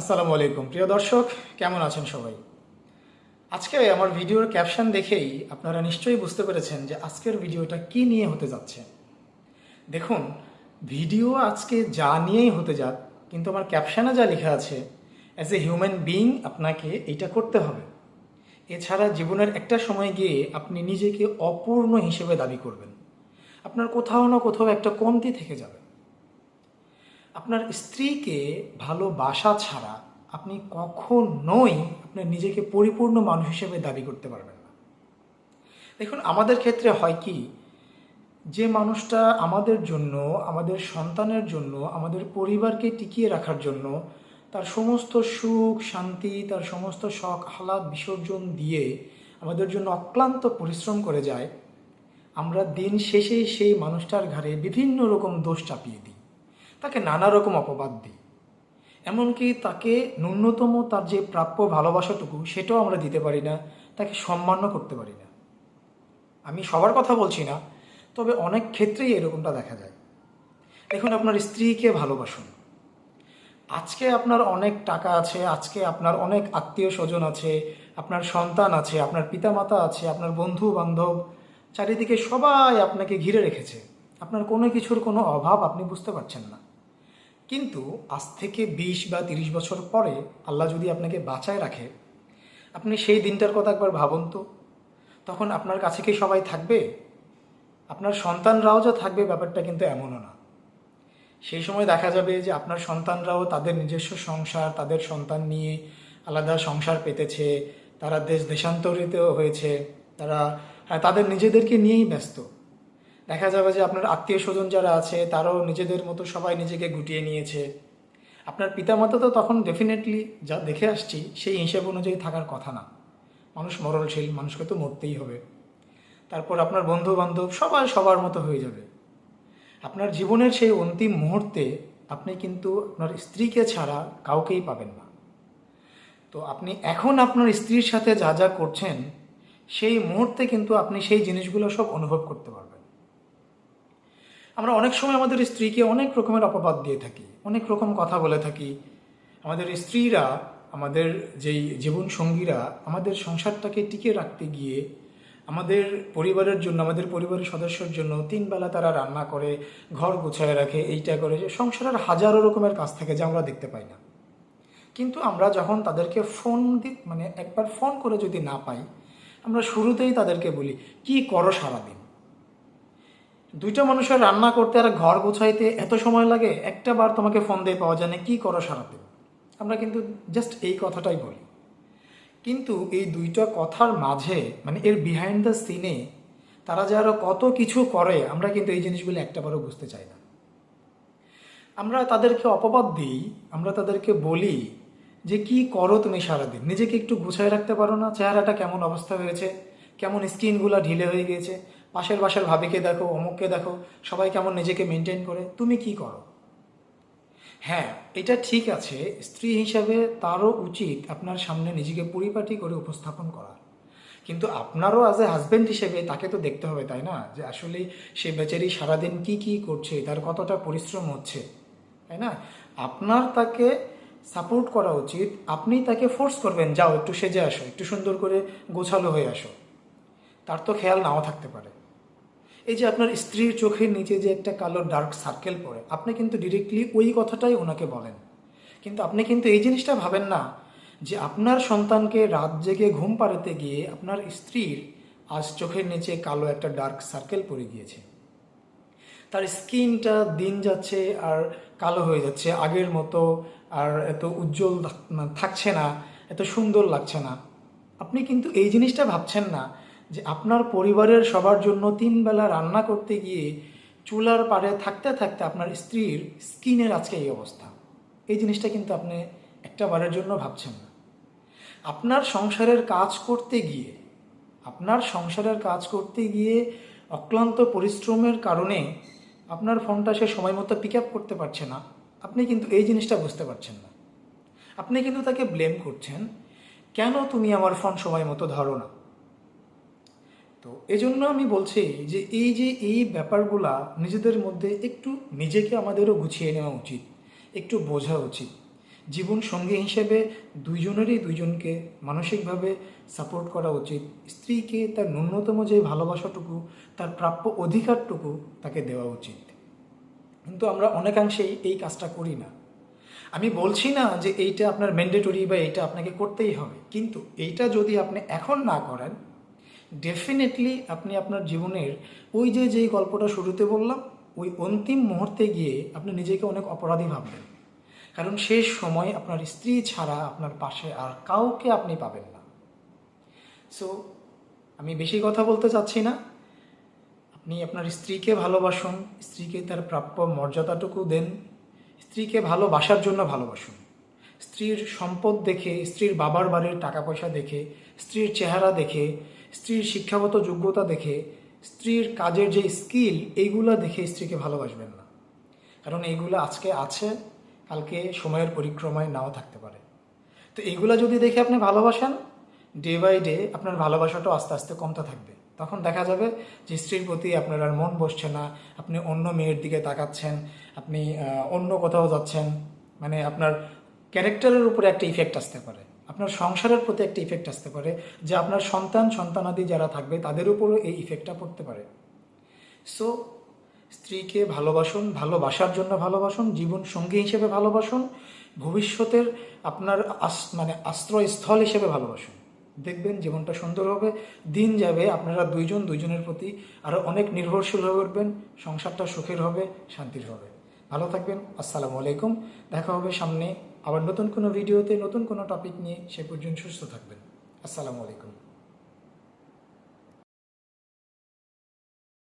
আসসালামু আলাইকুম। প্রিয় দর্শক, কেমন আছেন সবাই? আজকে আমার ভিডিওর ক্যাপশন দেখেই আপনারা নিশ্চয়ই বুঝতে পেরেছেন যে আজকের ভিডিওটা কি নিয়ে হতে যাচ্ছে। দেখুন, ভিডিও আজকে যা নিয়েই হতে যাক, কিন্তু আমার ক্যাপশনে যা লেখা আছে অ্যাজ এ হিউম্যান বিইং আপনাকে এইটা করতে হবে। এছাড়া জীবনের একটা সময় গিয়ে আপনি নিজেকে অপূর্ণ হিসেবে দাবি করবেন। আপনার কোথাও না কোথাও একটা কমতি থেকে যাবে। আপনার স্ত্রীকে ভালোবাসা ছাড়া আপনি কখনোই আপনার নিজেকে পরিপূর্ণ মানুষ হিসেবে দাবি করতে পারবেন না। দেখুন, আমাদের ক্ষেত্রে হয় কি, যে মানুষটা আমাদের জন্য, আমাদের সন্তানের জন্য, আমাদের পরিবারকে টিকিয়ে রাখার জন্য তার সমস্ত সুখ, শান্তি, তার সমস্ত শখ, আহ্লাদ, বিসর্জন দিয়ে আমাদের জন্য অক্লান্ত পরিশ্রম করে যায়, আমরা দিন শেষে সেই মানুষটার ঘাড়ে বিভিন্ন রকম দোষ চাপিয়ে দিই। তাকে নানা রকম অপবাদ দিই। এমনকি তাকে ন্যূনতম তার যে প্রাপ্য ভালোবাসাটুকু সেটাও আমরা দিতে পারি না, তাকে সম্মানও করতে পারি না। আমি সবার কথা বলছি না, তবে অনেক ক্ষেত্রেই এরকমটা দেখা যায়। দেখুন, আপনার স্ত্রীকে ভালোবাসুন। আজকে আপনার অনেক টাকা আছে, আজকে আপনার অনেক আত্মীয় স্বজন আছে, আপনার সন্তান আছে, আপনার পিতামাতা আছে, আপনার বন্ধু বান্ধব চারিদিকে সবাই আপনাকে ঘিরে রেখেছে। আপনার কোনো কিছুর কোনো অভাব আপনি বুঝতে পারছেন না। কিন্তু আজ থেকে বিশ বা তিরিশ বছর পরে আল্লাহ যদি আপনাকে বাঁচায় রাখে আপনি সেই দিনটার কথা একবার ভাবুন তো। তখন আপনার কাছে কি সবাই থাকবে? আপনার সন্তানরাও যা থাকবে ব্যাপারটা কিন্তু এমনও না। সেই সময় দেখা যাবে যে আপনার সন্তানরাও তাদের নিজস্ব সংসার তাদের সন্তান নিয়ে আলাদা সংসার পেতেছে তারা দেশ দেশান্তরিত হয়েছে তারা হ্যাঁ, তাদের নিজেদেরকে নিয়েই ব্যস্ত। দেখা যাবে যে আপনার আত্মীয় স্বজন যারা আছে, তারাও নিজেদের মতো সবাই নিজেকে গুটিয়ে নিয়েছে। আপনার পিতামাতা তো তখন ডেফিনেটলি যা দেখে আসছি, সেই হিসেব অনুযায়ী থাকার কথা না। মানুষ মরণশীল, মানুষকে তো মরতেই হবে। তারপর আপনার বন্ধু বান্ধব সবাই সবার মতো হয়ে যাবে। আপনার জীবনের সেই অন্তিম মুহূর্তে আপনি কিন্তু আপনার স্ত্রীকে ছাড়া কাউকেই পাবেন না। তো আপনি এখন আপনার স্ত্রীর সাথে যা যা করছেন, সেই মুহূর্তে কিন্তু আপনি সেই জিনিসগুলো সব অনুভব করতে পারবেন। আমরা অনেক সময় আমাদের স্ত্রীকে অনেক রকমের অপবাদ দিয়ে থাকি, অনেক রকম কথা বলে থাকি। আমাদের স্ত্রীরা, আমাদের যেই জীবন সঙ্গীরা, আমাদের সংসারটাকে টিকে রাখতে গিয়ে আমাদের পরিবারের জন্য, আমাদের পরিবারের সদস্যর জন্য তিন বেলা তারা রান্না করে, ঘর গুছায় রাখে, এইটা করে যে সংসারের হাজারো রকমের কাজ থাকে যা আমরা দেখতে পাই না। কিন্তু আমরা যখন তাদেরকে ফোন দি মানে একবার ফোন করে যদি না পাই, আমরা শুরুতেই তাদেরকে বলি, কি করো সারাদিন? দুইটা মানুষের রান্না করতে আর ঘর গোছাইতে এত সময় লাগে, একটা বার তোমাকে ফোন দিয়ে পাওয়া যায় না, কী করো সারাদিন? আমরা কিন্তু জাস্ট এই কথাটাই বলি। কিন্তু এই দুইটা কথার মাঝে মানে এর বিহাইন্ড দ্য সিনে তারা যে আরও কত কিছু করে, আমরা কিন্তু এই জিনিসগুলো একটাবারও বুঝতে চাই না। আমরা তাদেরকে অপবাদ দিই, আমরা তাদেরকে বলি যে কি করো তুমি সারাদিন? নিজেকে একটু গুছায় রাখতে পারো না? চেহারাটা কেমন অবস্থা হয়েছে? কেমন স্কিনগুলো ঢিলে হয়ে গিয়েছে পাশের বাসার ভাবিকে দেখো, অমুককে দেখো, সবাই কেমন নিজেকে মেনটেন করে, তুমি কি করো? হ্যাঁ এটা ঠিক আছে, স্ত্রী হিসাবে তারও উচিত আপনার সামনে নিজেকে পরিপাটি করে উপস্থাপন করা। কিন্তু আপনারও অ্যাজ এ হাজব্যান্ড হিসেবে তাকে তো দেখতে হবে, তাই না? যে আসলে সে বেচারি সারাদিন কি কি করছে, তার কতটা পরিশ্রম হচ্ছে, তাই না? আপনার তাকে সাপোর্ট করা উচিত, আপনি তাকে ফোর্স করবেন, যাও একটু সেজে আসো, একটু সুন্দর করে গোছালো হয়ে আসো। তার তো খেয়াল নাও থাকতে পারে। এই যে আপনার স্ত্রীর চোখের নিচে যে একটা কালো ডার্ক সার্কেল পড়ে, আপনি কিন্তু ডিরেক্টলি ওই কথাটাই ওনাকে বলেন। কিন্তু আপনি কিন্তু এই জিনিসটা ভাবেন না যে আপনার সন্তানকে রাত জেগে ঘুম পাড়াতে গিয়ে আপনার স্ত্রীর আজ চোখের নিচে কালো একটা ডার্ক সার্কেল পড়ে গিয়েছে। তার স্কিনটা দিন যাচ্ছে আর কালো হয়ে যাচ্ছে, আগের মতো আর এত উজ্জ্বল থাকছে না, এত সুন্দর লাগছে না। আপনি কিন্তু এই জিনিসটা ভাবছেন না যে আপনার পরিবারের সবার জন্য তিন বেলা রান্না করতে গিয়ে চুলার পাড়ে থাকতে থাকতে আপনার স্ত্রীর স্কিনের আজকে এই অবস্থা। এই জিনিসটা কিন্তু আপনি একটা বারের জন্য ভাবছেন না। আপনার সংসারের কাজ করতে গিয়ে, আপনার সংসারের কাজ করতে গিয়ে অক্লান্ত পরিশ্রমের কারণে আপনার ফোনটা সে সময় মতো পিক আপ করতে পারছে না, আপনি কিন্তু এই জিনিসটা বুঝতে পারছেন না। আপনি কিন্তু তাকে ব্লেম করছেন, কেন তুমি আমার ফোন সময় মতো ধরো না? তো এই জন্য আমি বলছি যে এই যে এই ব্যাপারগুলা নিজেদের মধ্যে একটু নিজেকে আমাদেরও গুছিয়ে নেওয়া উচিত, একটু বোঝা উচিত। জীবন সঙ্গী হিসেবে দুইজনেরই দুইজনকে মানসিকভাবে সাপোর্ট করা উচিত। স্ত্রীকে তার ন্যূনতম যে ভালোবাসাটুকু, তার প্রাপ্য অধিকারটুকু তাকে দেওয়া উচিত। কিন্তু আমরা অনেকাংশেই এই কাজটা করি না। আমি বলছি না যে এইটা আপনার ম্যান্ডেটরি বা এইটা আপনাকে করতেই হবে। কিন্তু এইটা যদি আপনি এখন না করেন ডেফিনেটলি আপনি আপনার জীবনের ওই যে যেই গল্পটা শুরুতে বললাম, ওই অন্তিম মুহূর্তে গিয়ে আপনি নিজেকে অনেক অপরাধী ভাববেন। কারণ শেষ সময় আপনার স্ত্রী ছাড়া আপনার পাশে আর কাউকে আপনি পাবেন না। সো আমি বেশি কথা বলতে চাচ্ছি না। আপনি আপনার স্ত্রীকে ভালোবাসুন, স্ত্রীকে তার প্রাপ্য মর্যাদাটুকু দেন, স্ত্রীকে ভালোবাসার জন্য ভালোবাসুন। স্ত্রীর সম্পদ দেখে, স্ত্রীর বাবার বাড়ির টাকা পয়সা দেখে, স্ত্রীর চেহারা দেখে, স্ত্রীর শিক্ষাগত যোগ্যতা দেখে, স্ত্রীর কাজের যে স্কিল, এইগুলো দেখে স্ত্রীকে ভালোবাসবেন না। কারণ এইগুলো আজকে আছে, কালকে সময়ের পরিক্রমায় নাও থাকতে পারে। তো এইগুলো যদি দেখে আপনি ভালোবাসেন ডে বাই ডে আপনার ভালোবাসাটাও আস্তে আস্তে কমতে থাকবে। তখন দেখা যাবে যে স্ত্রীর প্রতি আপনার আর মন বসছে না, আপনি অন্য মেয়ের দিকে তাকাচ্ছেন, আপনি অন্য কোথাও যাচ্ছেন মানে আপনার ক্যারেক্টারের উপরে একটা ইফেক্ট আসতে পারে। আপনার সংসারের প্রতি একটা ইফেক্ট আসতে পারে যে আপনার সন্তান, সন্তানাদি যারা থাকবে, তাদের উপরও এই ইফেক্টটা পড়তে পারে। সো স্ত্রীকে ভালোবাসুন, ভালোবাসার জন্য ভালোবাসুন, জীবন সঙ্গী হিসেবে ভালোবাসুন, ভবিষ্যতের আপনার আস- মানে আশ্রয়স্থল হিসেবে ভালোবাসুন। দেখবেন জীবনটা সুন্দর হবে, দিন যাবে, আপনারা দুইজন, দুইজনের প্রতি আরও অনেক নির্ভরশীল হয়ে উঠবেন, সংসারটা সুখের হবে, শান্তির হবে। ভালো থাকবেন, আসসালামু আলাইকুম, দেখা হবে সামনে আবার নতুন কোনো ভিডিওতে নতুন কোনো টপিক নিয়ে সে পর্যন্ত সুস্থ থাকবেন। আসসালামু আলাইকুম।